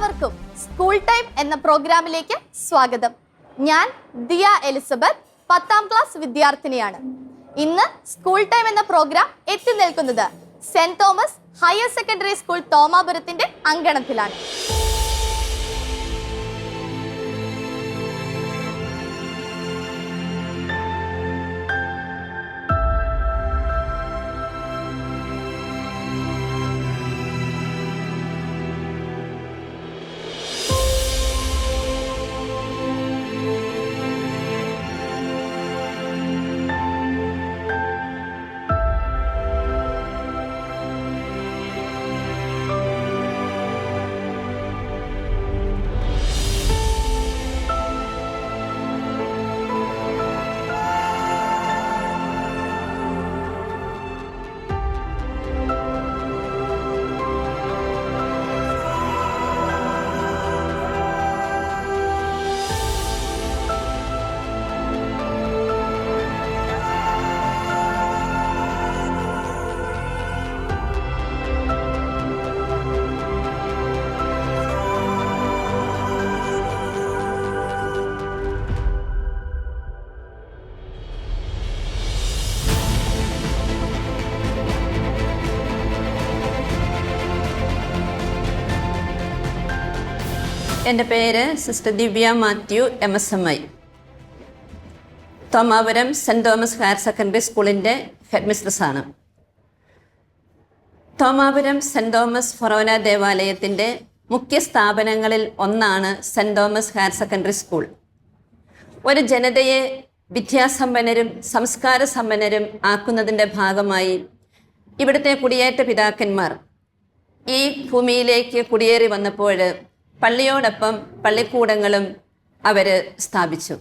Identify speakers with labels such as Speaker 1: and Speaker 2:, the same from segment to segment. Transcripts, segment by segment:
Speaker 1: എല്ലാവർക്കും school time എന്ന പ്രോഗ്രാമിലേക്ക് സ്വാഗതം. ഞാൻ ദിയ എലിസബത്ത് പത്താം ക്ലാസ് വിദ്യാർത്ഥിനിയാണ്. ഇന്ന് സ്കൂൾ ടൈം എന്ന പ്രോഗ്രാം എത്തി നിൽക്കുന്നത് Saint Thomas higher secondary school തോമാപുരത്തിന്റെ അങ്കണത്തിലാണ്.
Speaker 2: എന്റെ പേര് sister Divya Mathew M S M I Thomapuram Saint Thomas higher secondary സ്കൂളിന്റെ ഹെഡ് മിസ്ട്രസ്സാണ് തോമാപുരം സെന്റ് തോമസ് ഫൊറോന ദേവാലയത്തിന്റെ മുഖ്യ സ്ഥാപനങ്ങളിൽ ഒന്നാണ് Saint Thomas higher secondary school. ഒരു ജനതയെ വിദ്യാസമ്പന്നരും സംസ്കാര സമ്പന്നരും ആക്കുന്നതിന്റെ ഭാഗമായി ഇവിടുത്തെ കുടിയേറ്റ പിതാക്കന്മാർ ഈ ഭൂമിയിലേക്ക് കുടിയേറി വന്നപ്പോൾ പള്ളിയോടൊപ്പം പള്ളിക്കൂടങ്ങളും അവർ സ്ഥാപിച്ചു.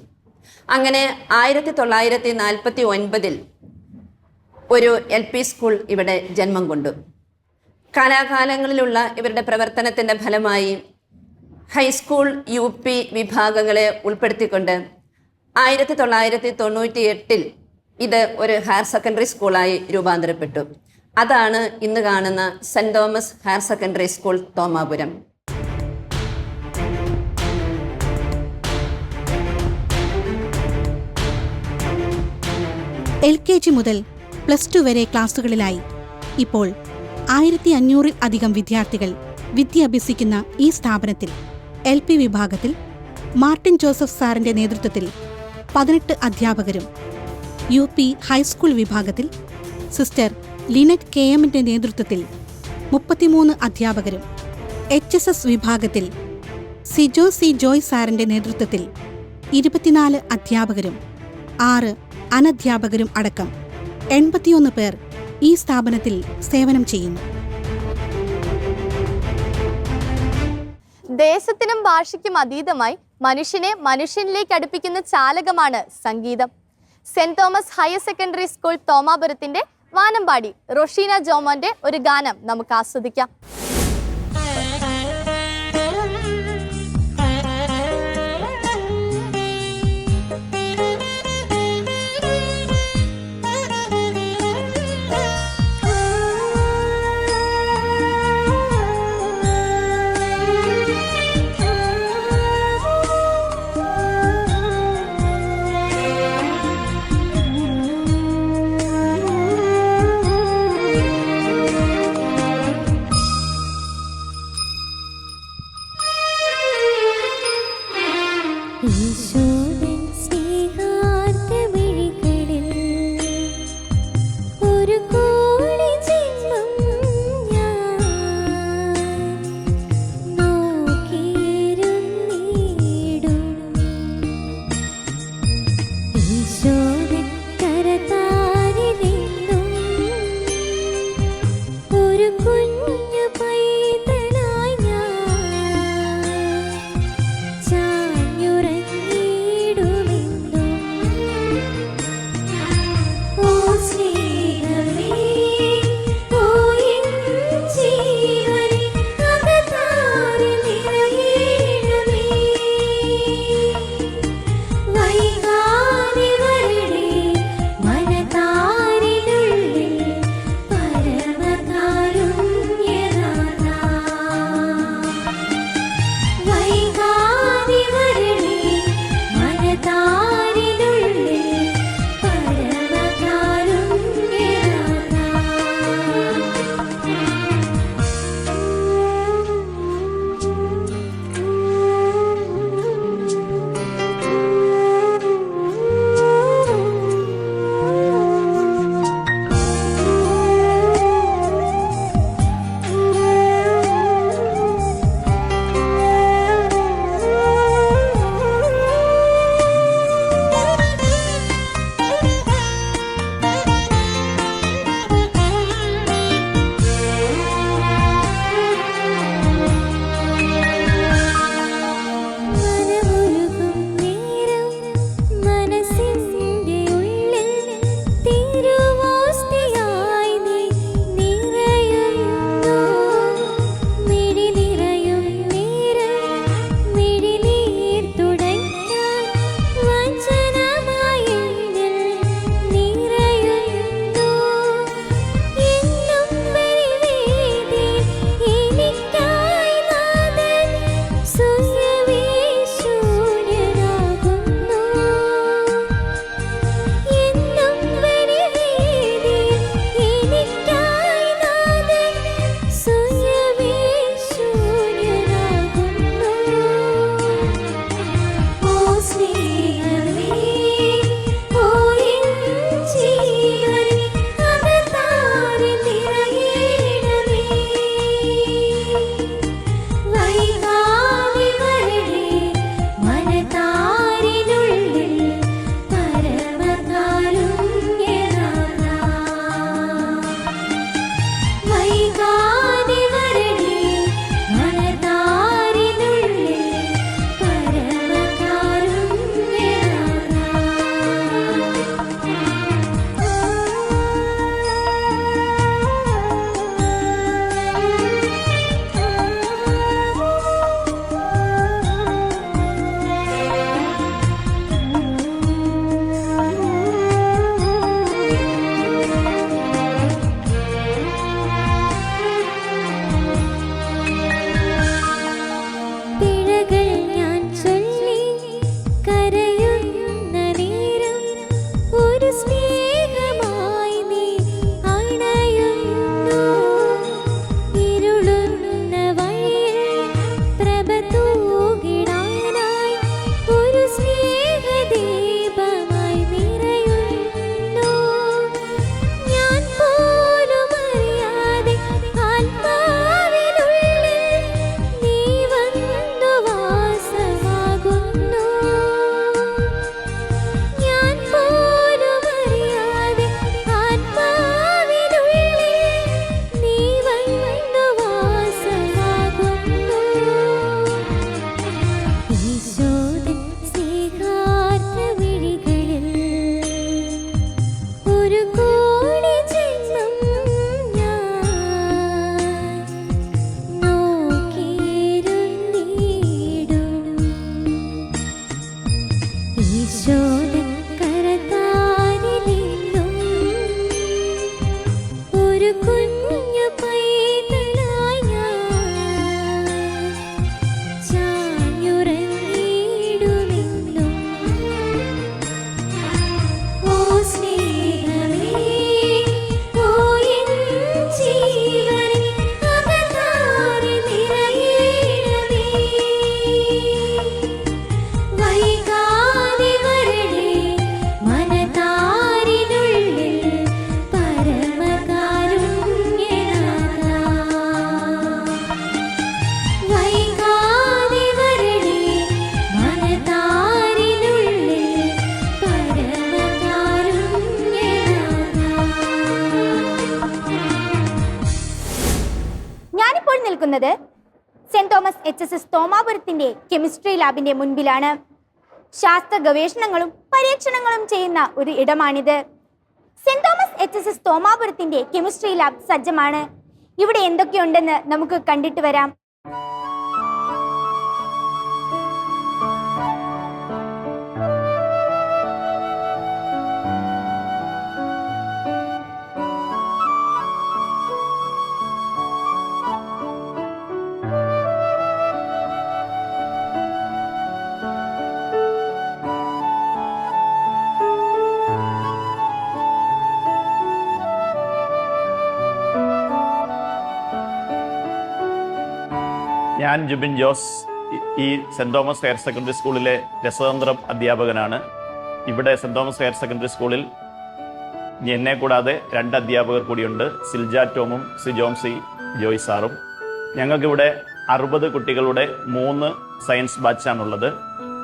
Speaker 2: അങ്ങനെ ആയിരത്തി തൊള്ളായിരത്തി നാൽപ്പത്തി ഒൻപതിൽ ഒരു എൽ പി സ്കൂൾ ഇവിടെ ജന്മം കൊണ്ടു. കാലാകാലങ്ങളിലുള്ള ഇവരുടെ പ്രവർത്തനത്തിന്റെ ഫലമായി ഹൈസ്കൂൾ യു പി വിഭാഗങ്ങളെ ഉൾപ്പെടുത്തിക്കൊണ്ട് ആയിരത്തി തൊള്ളായിരത്തി തൊണ്ണൂറ്റി എട്ടിൽ ഇത് ഒരു ഹയർ സെക്കൻഡറി സ്കൂളായി രൂപാന്തരപ്പെട്ടു. അതാണ് ഇന്ന് കാണുന്ന Saint Thomas higher secondary school Thomapuram.
Speaker 3: L K G മുതൽ പ്ലസ് ടു വരെ ക്ലാസുകളിലായി. ഇപ്പോൾ ആയിരത്തി അഞ്ഞൂറിൽ അധികം വിദ്യാർത്ഥികൾ വിദ്യ അഭ്യസിക്കുന്ന ഈ സ്ഥാപനത്തിൽ എൽ പി വിഭാഗത്തിൽ മാർട്ടിൻ ജോസഫ് സാറിന്റെ നേതൃത്വത്തിൽ പതിനെട്ട് അധ്യാപകരും യു പി ഹൈസ്കൂൾ വിഭാഗത്തിൽ സിസ്റ്റർ ലിനറ്റ് കെ എമ്മിന്റെ നേതൃത്വത്തിൽ മുപ്പത്തിമൂന്ന് അധ്യാപകരും എച്ച് എസ് എസ് വിഭാഗത്തിൽ സിജോ സി ജോയ് സാറിന്റെ നേതൃത്വത്തിൽ ഇരുപത്തിനാല് അധ്യാപകരും ആറ് അനധ്യാപകരും അടക്കം എൺപത്തിയൊന്ന് പേർ ഈ സ്ഥാപനത്തിൽ സേവനം ചെയ്യുന്നു.
Speaker 1: ദേശത്തിനും ഭാഷയ്ക്കും അതീതമായി മനുഷ്യനെ മനുഷ്യനിലേക്ക് അടുപ്പിക്കുന്ന ചാലകമാണ് സംഗീതം. Saint Thomas higher secondary school തോമാപുരത്തിന്റെ വാനമ്പാടി റൊഷീന ജോമോന്റെ ഒരു ഗാനം നമുക്ക് ആസ്വദിക്കാം.
Speaker 4: കെമിസ്ട്രി ലാബിന്റെ മുൻപിലാണ്. ശാസ്ത്ര ഗവേഷണങ്ങളും പരീക്ഷണങ്ങളും ചെയ്യുന്ന ഒരു ഇടമാണിത്. Saint Thomas H S S തോമാപുരത്തിന്റെ chemistry lab സജ്ജമാണ്. ഇവിടെ എന്തൊക്കെയുണ്ടെന്ന് നമുക്ക് കണ്ടിട്ട് വരാം.
Speaker 5: ഞാൻ ജുബിൻ ജോസ് ഈ- സെന്റ് തോമസ് ഹയർ സെക്കൻഡറി സ്കൂളിലെ രസതന്ത്രം അധ്യാപകനാണ്. ഇവിടെ സെന്റ് തോമസ് ഹയർ സെക്കൻഡറി സ്കൂളിൽ എന്നെ കൂടാതെ രണ്ട് അധ്യാപകർ കൂടിയുണ്ട്. സിൽജ ടോമും സിജോം സി ജോയ് സാറും. ഞങ്ങൾക്കിവിടെ അറുപത് കുട്ടികളുടെ മൂന്ന് സയൻസ് ബാച്ചാണുള്ളത്.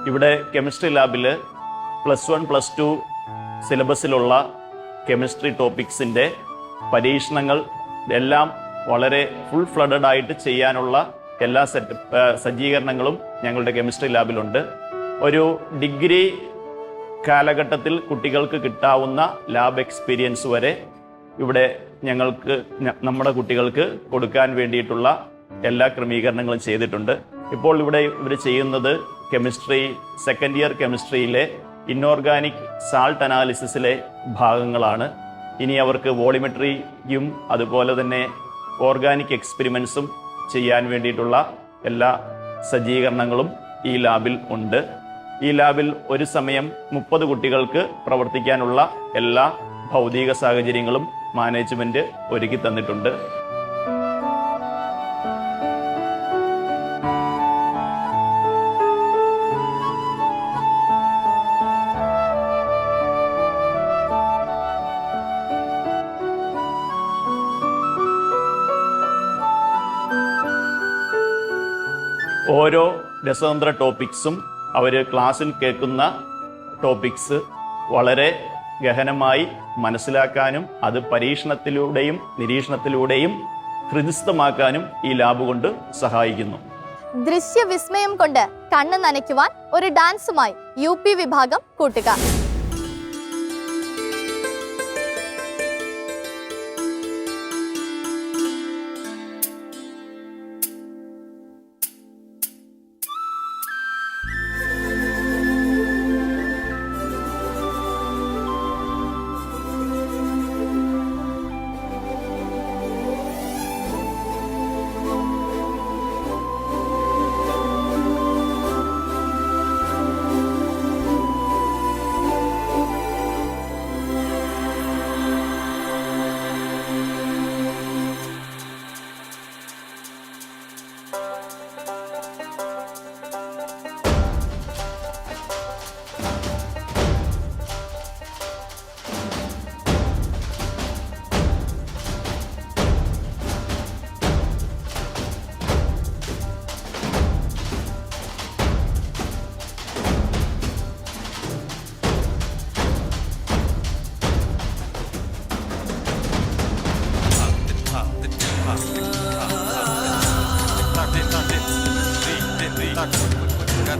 Speaker 5: ഇവിടെ കെമിസ്ട്രി ലാബിൽ പ്ലസ് വൺ പ്ലസ് ടു സിലബസിലുള്ള കെമിസ്ട്രി ടോപ്പിക്സിന്റെ പരീക്ഷണങ്ങൾ എല്ലാം വളരെ ഫുൾ ഫ്ലഡഡ് ആയിട്ട് ചെയ്യാനുള്ള എല്ലാ സെറ്റ് സജ്ജീകരണങ്ങളും ഞങ്ങളുടെ കെമിസ്ട്രി ലാബിലുണ്ട് ഒരു ഡിഗ്രി കാലഘട്ടത്തിൽ കുട്ടികൾക്ക് കിട്ടാവുന്ന ലാബ് എക്സ്പീരിയൻസ് വരെ ഇവിടെ ഞങ്ങൾക്ക് നമ്മുടെ കുട്ടികൾക്ക് കൊടുക്കാൻ വേണ്ടിയിട്ടുള്ള എല്ലാ ക്രമീകരണങ്ങളും ചെയ്തിട്ടുണ്ട്. ഇപ്പോൾ ഇവിടെ ഇവർ ചെയ്യുന്നത് കെമിസ്ട്രി സെക്കൻഡ് ഇയർ കെമിസ്ട്രിയിലെ ഇന്നോർഗാനിക് സാൾട്ട് അനാലിസിസിലെ ഭാഗങ്ങളാണ്. ഇനി അവർക്ക് വോളിമെട്രിയും അതുപോലെ തന്നെ ഓർഗാനിക് എക്സ്പെരിമെൻസും ചെയ്യാൻ വേണ്ടിയിട്ടുള്ള എല്ലാ സജ്ജീകരണങ്ങളും ഈ ലാബിൽ ഉണ്ട്. ഈ ലാബിൽ ഒരു സമയം മുപ്പത് കുട്ടികൾക്ക് പ്രവർത്തിക്കാനുള്ള എല്ലാ ഭൗതിക സാഹചര്യങ്ങളും മാനേജ്മെന്റ് ഒരുക്കി തന്നിട്ടുണ്ട്. ഓരോ രസതന്ത്ര ടോപ്പിക്സും അവർ ക്ലാസ്സിൽ കേൾക്കുന്ന ടോപ്പിക്സ് വളരെ ഗഹനമായി മനസ്സിലാക്കാനും അത് പരീക്ഷണത്തിലൂടെയും നിരീക്ഷണത്തിലൂടെയും ഹൃദിസ്ഥമാക്കാനും ഈ ലാബ് കൊണ്ട് സഹായിക്കുന്നു.
Speaker 1: ദൃശ്യവിസ്മയം കൊണ്ട് കണ്ണ് നനയ്ക്കുവാൻ ഒരു ഡാൻസുമായി യു പി വിഭാഗം കൂട്ടുകാർ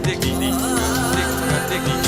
Speaker 6: দেখি দেখি দেখি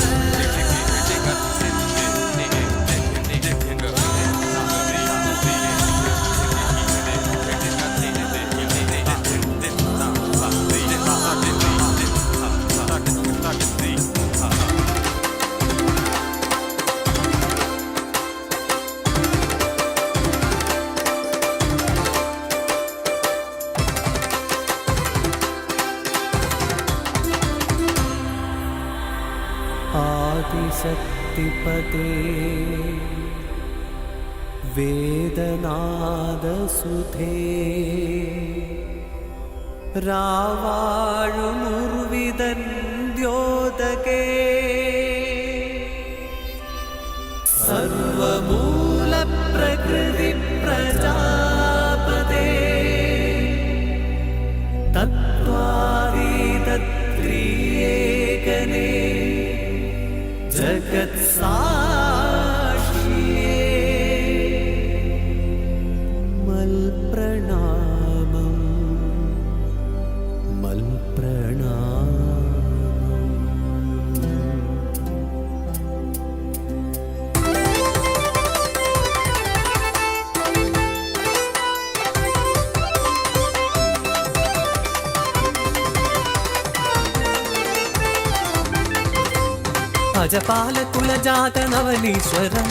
Speaker 6: ഭജപാലകുലജാതനവനീശ്വരം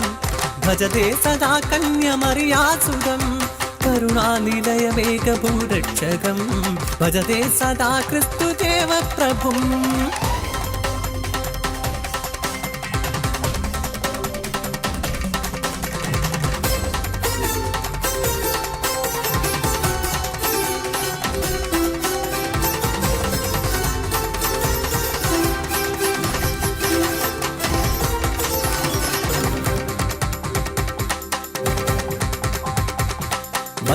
Speaker 6: ഭജതേ സദാ കന്യമറിയാസുരം കരുണാനിലയമേകഭൂരക്ഷകം ഭജതേ സദാ ക്രിസ്തുദേവ പ്രഭും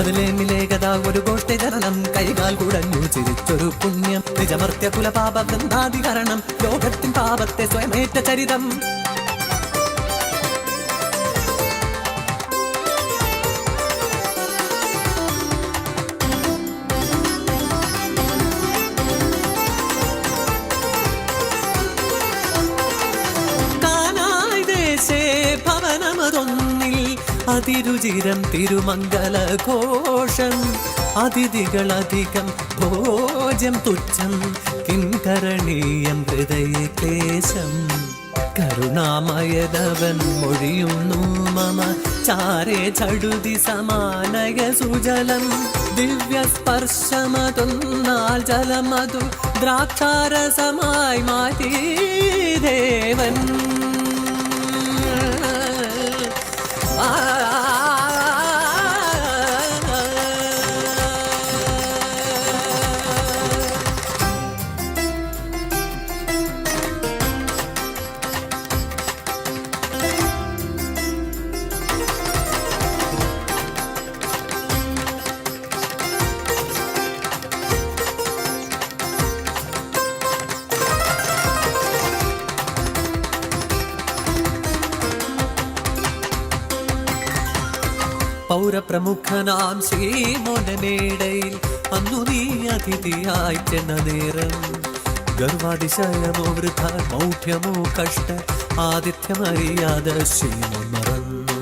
Speaker 6: മതിലേമിലേകത ഒരു ഗോഷ്ഠി ജനനം കൈകാൽ കുടഞ്ഞു ചിരിച്ചൊരു പുണ്യം. നിജമർത്യ കുലപാപ വൃന്ദാധികരണം ലോകത്തിൻ പാപത്തെ സ്വയമേറ്റ ചരിതം. അതിരുചിരം തിരുമംഗല ഘോഷം അതിഥികളധികം ഭോജ്യം തുച്ഛം. കിംകരണീയം ഹൃദയ ക്ലേശം കരുണാമയതവൻ മൊഴിയുന്നു മമ. ചാരേ ചടുതി സമാനയ സുജലം. ദിവ്യ ദിവ്യസ്പർശമതൊന്നാൽ ജലമതു. ദ്രാക്ഷാരസമായി മാറ്റി ദേവൻ. പൗരപ്രമുഖനാം ശ്രീമോനമേടയിൽ അന്നു നീ അതിഥിയായി ചെന്ന നേരം. ഗർവാതിശയമോ വൃഥ മൗഢ്യമോ കഷ്ട ആതിഥ്യമറിയാതെ ശ്രീമോൻ മറന്നു.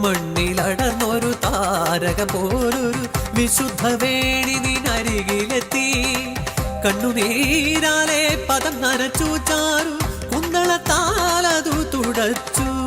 Speaker 6: മണ്ണിലടർന്നൊരു താരക പോലൊരു വിശുദ്ധ വേണി നിനരികിലെത്തി. കണ്ണുനീരാലെ പദം നനച്ചു ചാരു കുന്തളത്താലതു തുടച്ചു.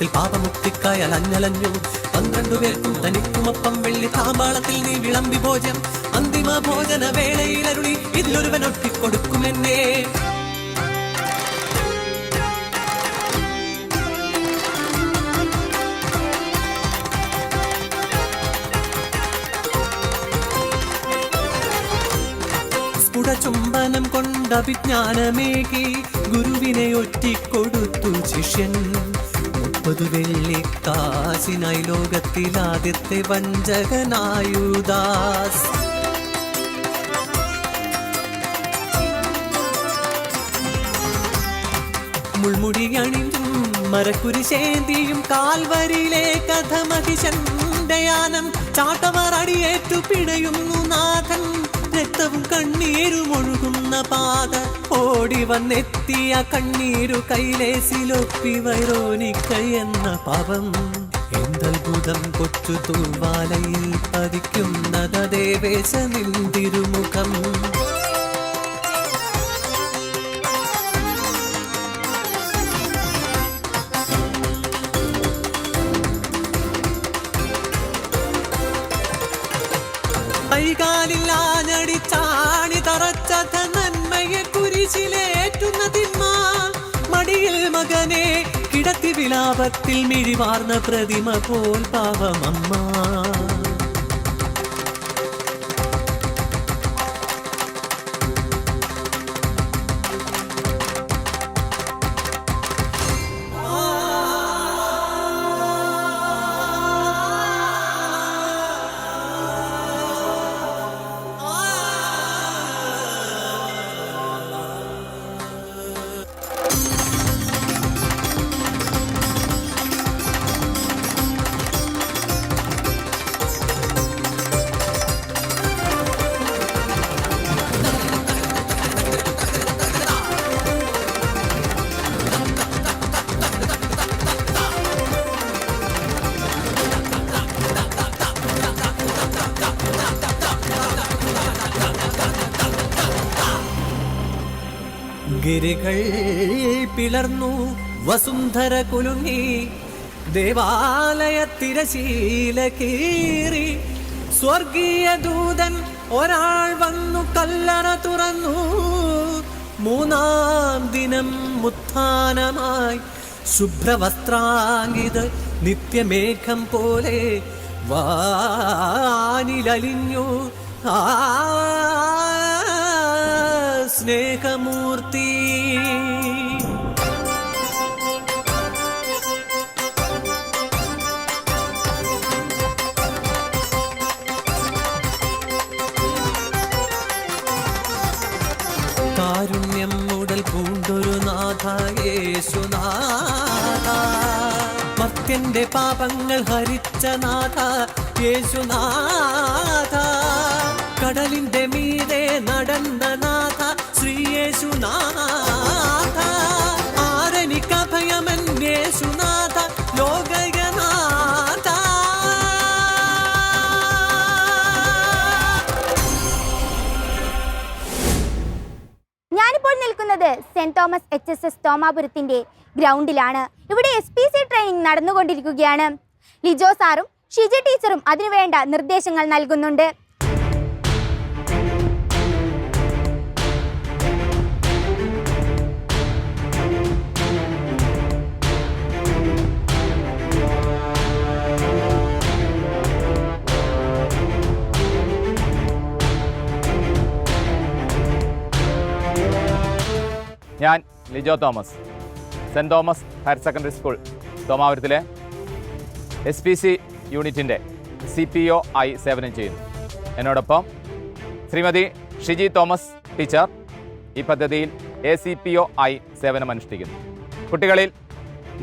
Speaker 6: പാപമുക്തിക്കായ പാപമുക്തിക്കായി അലഞ്ഞലഞ്ഞു പന്ത്രണ്ടു പേർക്കും തനിക്കുമൊപ്പം വെള്ളി താമ്പാളത്തിൽ നീ വിളമ്പി ഭോജം അന്തിമ ഭോജന വേളയിൽ അരുളി ഇതിലൊരുവൻ ഒട്ടിക്കൊടുക്കുമെന്നേ ചുംബനം കൊണ്ട് അഭിജ്ഞാനമേകി ഗുരുവിനെ ഒറ്റിക്കൊടുത്തു ശിഷ്യൻ. വെള്ളി കാശിനായി ലോകത്തിൽ ആദ്യത്തെ വഞ്ചകനായുദാസ്. മുൾമുടി അണിഞ്ഞും മരക്കുരിശേന്തിയും കാൽവരിയിലെ കഥ മഹിഷന്തയാനം ചാട്ടവർ അടിയേറ്റു പിടയുന്നു നാഥൻ രക്തവും കണ്ണീരും ഒഴുകുന്ന പാത. ഓടി വന്നെത്തിയ കണ്ണീരു കൈലേസിലൊപ്പി വൈറോനിക്ക എന്ന പാപം. എന്തത്ഭുതം കൊച്ചു തൂവാലയിൽ പതിക്കുന്നതേ ദേവേശ കിടത്തി വിലാപത്തിൽ മിഴിവാർന്ന പ്രതിമ പോൽ പാപമമ്മ ഗിരികൾ പിളർന്നു വസുന്ധര കുലുങ്ങി ദേവാലയ തിരശീല കീറി. സ്വർഗീയ ദൂതൻ ഒരാൾ വന്നു കല്ലറ തുറന്നു. മൂന്നാം ദിനം മുത്ഥാനമായി ശുഭ്രവസ്ത്രാങ്കിത് നിത്യമേഘം പോലെ വാനിലലിഞ്ഞു. ആ സ്നേഹമൂർത്തി. കാരുണ്യം മുടൽ പൂണ്ടൊരു നാഥ യേശുനാഥ. മർത്യന്റെ പാപങ്ങൾ ഹരിച്ച നാഥ യേശുനാഥ. കടലിന്റെ മീതെ നടന്ന നാഥ യേശുനാഥ ആരനിക്കഭയമൻ യേശുനാഥ ലോകനാഥ
Speaker 4: ഞാനിപ്പോൾ നിൽക്കുന്നത് Saint Thomas H S S തോമാപുരത്തിന്റെ ഗ്രൗണ്ടിലാണ്. ഇവിടെ എസ് പി സി ട്രെയിനിങ് നടന്നുകൊണ്ടിരിക്കുകയാണ്. ലിജോ സാറും ഷിജി ടീച്ചറും അതിനുവേണ്ട നിർദ്ദേശങ്ങൾ നൽകുന്നുണ്ട്.
Speaker 7: ഞാൻ Lijo Thomas Saint Thomas higher secondary school തോമാപുരത്തിലെ S P C യൂണിറ്റിന്റെ സി പി ഒ ആയി സേവനം ചെയ്യുന്നു. എന്നോടൊപ്പം ശ്രീമതി ഷിജി തോമസ് ടീച്ചർ ഈ പദ്ധതിയിൽ എ സി പി ഒ ആയി സേവനമനുഷ്ഠിക്കുന്നു കുട്ടികളിൽ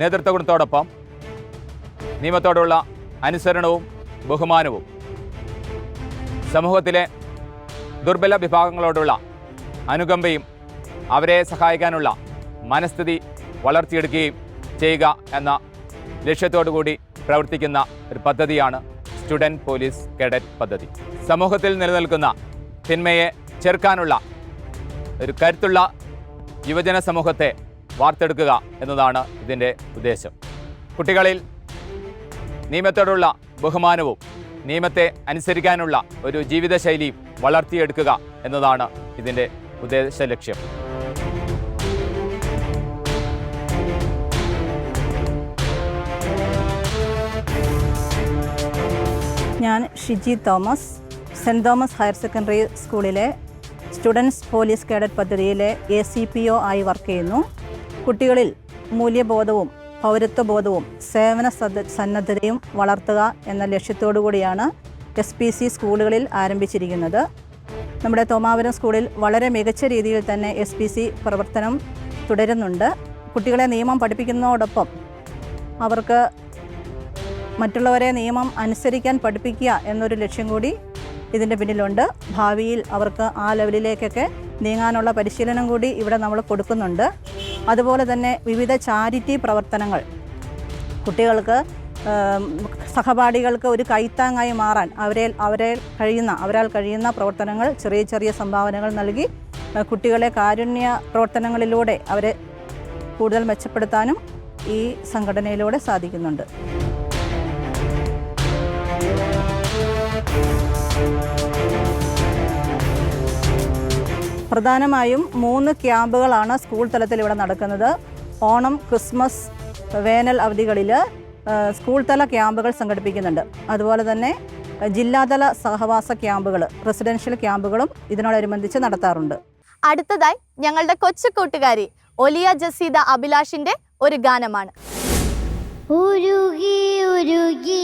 Speaker 7: നേതൃത്വ ഗുണത്തോടൊപ്പം നിയമത്തോടുള്ള അനുസരണവും ബഹുമാനവും സമൂഹത്തിലെ ദുർബല വിഭാഗങ്ങളോടുള്ള അനുകമ്പയും അവരെ സഹായിക്കാനുള്ള മനസ്ഥിതി വളർത്തിയെടുക്കുകയും ചെയ്യുക എന്ന ലക്ഷ്യത്തോടു കൂടി പ്രവർത്തിക്കുന്ന ഒരു പദ്ധതിയാണ് സ്റ്റുഡന്റ് പോലീസ് കേഡറ്റ് പദ്ധതി. സമൂഹത്തിൽ നിലനിൽക്കുന്ന തിന്മയെ ചെറുക്കാനുള്ള ഒരു കരുത്തുള്ള യുവജന സമൂഹത്തെ വാർത്തെടുക്കുക എന്നതാണ് ഇതിന്റെ ഉദ്ദേശം. കുട്ടികളിൽ നിയമത്തോടുള്ള ബഹുമാനവും നിയമത്തെ അനുസരിക്കാനുള്ള ഒരു ജീവിതശൈലിയും വളർത്തിയെടുക്കുക എന്നതാണ് ഇതിന്റെ ഉദ്ദേശ ലക്ഷ്യം.
Speaker 8: ഞാൻ Shiji Thomas Saint Thomas higher secondary സ്കൂളിലെ സ്റ്റുഡൻസ് പോലീസ് കേഡറ്റ് പദ്ധതിയിലെ എ സി പി ഒ ആയി വർക്ക് ചെയ്യുന്നു. കുട്ടികളിൽ മൂല്യബോധവും പൗരത്വബോധവും സേവന സന്നദ്ധതയും വളർത്തുക എന്ന ലക്ഷ്യത്തോടു കൂടിയാണ് എസ് പി സി സ്കൂളുകളിൽ ആരംഭിച്ചിരിക്കുന്നത്. നമ്മുടെ തോമാപുരം സ്കൂളിൽ വളരെ മികച്ച രീതിയിൽ തന്നെ എസ് പി സി പ്രവർത്തനം തുടരുന്നുണ്ട്. കുട്ടികളെ നിയമം പഠിപ്പിക്കുന്നതോടൊപ്പം അവർക്ക് മറ്റുള്ളവരെ നിയമം അനുസരിക്കാൻ പഠിപ്പിക്കുക എന്നൊരു ലക്ഷ്യം കൂടി ഇതിന്റെ പിന്നിലുണ്ട്. ഭാവിയിൽ അവർക്ക് ആ ലെവലിലേക്കൊക്കെ നീങ്ങാനുള്ള പരിശീലനം കൂടി ഇവിടെ നമ്മൾ കൊടുക്കുന്നുണ്ട്. അതുപോലെ തന്നെ വിവിധ ചാരിറ്റി പ്രവർത്തനങ്ങൾ. കുട്ടികൾക്ക് സഹപാഠികൾക്ക് ഒരു കൈത്താങ്ങായി മാറാൻ അവരെ അവരെ കഴിയുന്ന അവരാൽ കഴിയുന്ന പ്രവർത്തനങ്ങൾ ചെറിയ ചെറിയ സംഭാവനകൾ നൽകി കുട്ടികളെ കാരുണ്യ പ്രവർത്തനങ്ങളിലൂടെ അവരെ കൂടുതൽ മെച്ചപ്പെടുത്താനും ഈ സംഘടനയിലൂടെ സാധിക്കുന്നുണ്ട്. പ്രധാനമായും മൂന്ന് ക്യാമ്പുകളാണ് സ്കൂൾ തലത്തിൽ ഇവിടെ നടക്കുന്നത്. ഓണം ക്രിസ്മസ് വേനൽ അവധികളിൽ സ്കൂൾ തല ക്യാമ്പുകൾ സംഘടിപ്പിക്കുന്നുണ്ട്. അതുപോലെ തന്നെ ജില്ലാതല സഹവാസ ക്യാമ്പുകൾ റെസിഡൻഷ്യൽ ക്യാമ്പുകളും ഇതിനോടനുബന്ധിച്ച് നടത്താറുണ്ട്.
Speaker 1: അടുത്തതായി ഞങ്ങളുടെ കൊച്ചു കൂട്ടുകാരി ഒലിയ ജസീദ അഭിലാഷിന്റെ ഒരു ഗാനമാണ്.
Speaker 9: ഉരുകി ഉരുകി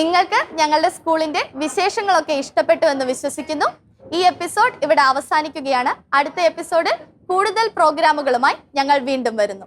Speaker 1: നിങ്ങൾക്ക് ഞങ്ങളുടെ സ്കൂളിന്റെ വിശേഷങ്ങളൊക്കെ ഇഷ്ടപ്പെട്ടു എന്ന് വിശ്വസിക്കുന്നു. ഈ എപ്പിസോഡ് ഇവിടെ അവസാനിക്കുകയാണ്. അടുത്ത എപ്പിസോഡിൽ കൂടുതൽ പ്രോഗ്രാമുകളുമായി ഞങ്ങൾ വീണ്ടും വരുന്നു.